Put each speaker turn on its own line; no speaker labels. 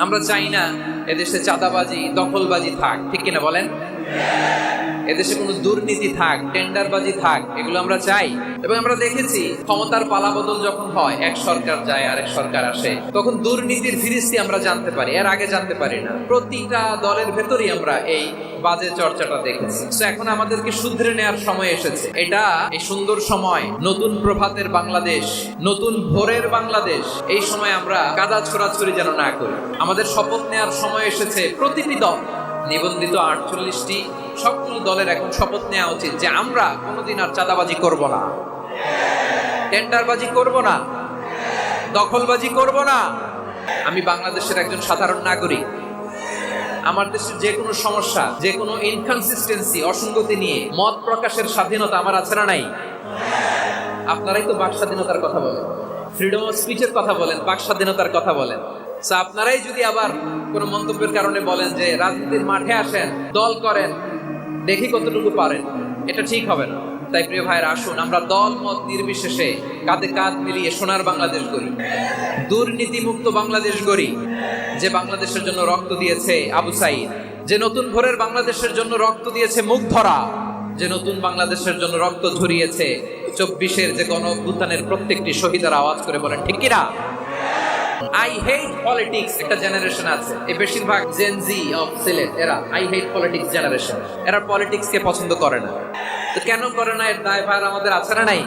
আমরা চাই না এদেশে চাঁদাবাজি দখলবাজি থাক ঠিক কিনা বলেন? এদেশে কোনো দুর্নীতি থাক, টেন্ডারবাজি থাক, এগুলো আমরা চাই। এবং আমরা দেখেছি ক্ষমতার পালাবদল যখন হয়, এক সরকার যায়, আরেক সরকার আসে, তখন দুর্নীতির ফিরিস্তি আমরা জানতে পারি, এর আগে জানতে পারি না। প্রতিটা দলের ভেতরই আমরা এই বাজে চর্চাটা দেখেছি। তো এখন আমাদেরকে শুধরে নেওয়ার সময় এসেছে। এটা এই সুন্দর সময়, নতুন প্রভাতের বাংলাদেশ, নতুন ভোরের বাংলাদেশ, এই সময় আমরা কাদা ছোড়াছুরি যেন না করি। আমাদের শপথ নেওয়ার সময় এসেছে প্রতিটি দল। নিবন্ধিত আটচল্লিশটি সবগুলো দলের এখন শপথ নেওয়া উচিত যে আমরা কোনোদিন আর চাঁদাবাজি করব না। টেন্ডারবাজি করব না। দখলবাজি করব না। আমি বাংলাদেশের একজন সাধারণ নাগরিক। আমার দেশের যে কোনো সমস্যা, যে কোনো ইনকনসিস্টেন্সি অসঙ্গতি নিয়ে মত প্রকাশের স্বাধীনতা আমার আছে না নাই? আপনারাই তো বাক স্বাধীনতার কথা বলেন। ফ্রিডম অফ স্পিচের কথা বলেন, বাক স্বাধীনতার কথা বলেন। আপনারাই যদি আবার কোনো মন্তব্যের কারণে বলেন যে রাজনীতির মাঠে আসেন, দল করেন দেখি কতটুকু পারেন। এটা ঠিক হবে না। তাই প্রিয় ভাইয়ের, আসুন, আমরা দল মত নির্বিশেষে কাঁধে কাঁধ মিলিয়ে সোনার বাংলাদেশ গড়ি। দুর্নীতিমুক্ত বাংলাদেশ গড়ি, যে বাংলাদেশের জন্য রক্ত দিয়েছে আবু সাইদ, যে নতুন ভোরের বাংলাদেশের জন্য রক্ত দিয়েছে মুখ ধরা যে নতুন বাংলাদেশের জন্য রক্ত ঝরিয়েছে চব্বিশের যে গণ প্রত্যেকটি শহীদের আওয়াজ করে বলেন, ঠিক কিনা আই হেট পলিটিক্স একটা জেনারেশন আছে। এই বেশিরভাগ জেনজি অফ সিলেট এরা আই হেট পলিটিক্স জেনারেশন এরা পলিটিক্স কে পছন্দ করে না। তো কেন করে না? এর দায়ভার আমাদের আছে না নাই?